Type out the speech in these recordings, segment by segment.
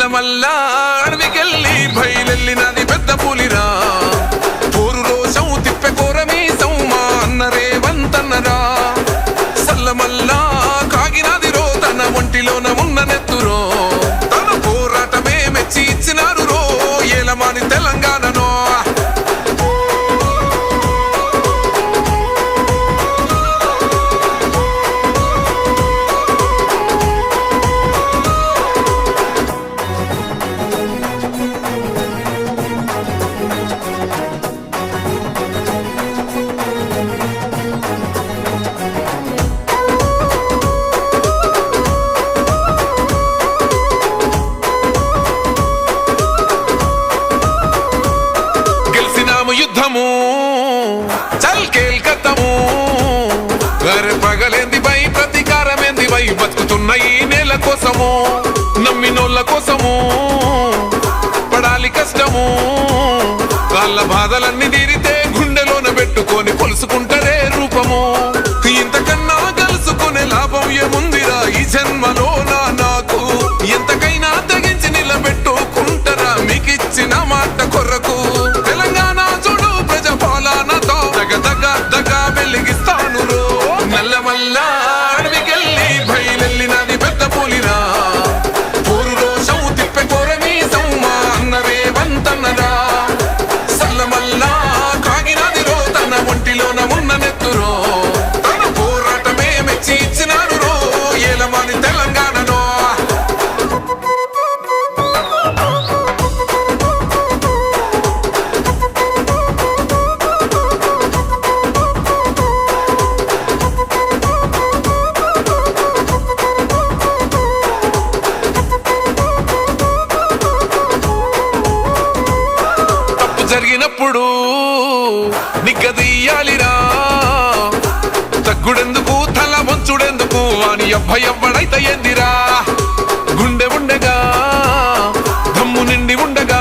وسلم الله. కోసము నమ్మినోళ్ళ కోసము పడాలి కష్టము వాళ్ళ బాధలన్నీ పోయినప్పుడు నిగ్గదీయాలిరా తగ్గుడెందుకు తల వంచుడెందుకు అని అబ్బాయి అవ్వడైతే ఏందిరా. గుండె ఉండగా దమ్ము నిండి ఉండగా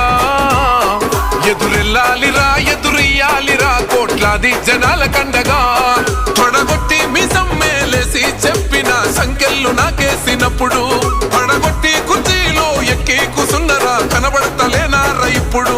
ఎదురెల్లాలిరా ఎదురెయ్యాలిరా కోట్లాది జనాల కండగా. తొడగొట్టి మిసం మేలేసి చెప్పిన సంఖ్యలు నాకేసినప్పుడు తొడగొట్టి కుర్చీలో ఎక్కి కూసున్నరా కనబడతలేనారా ఇప్పుడు?